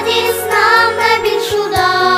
радість нам найбільшу дар.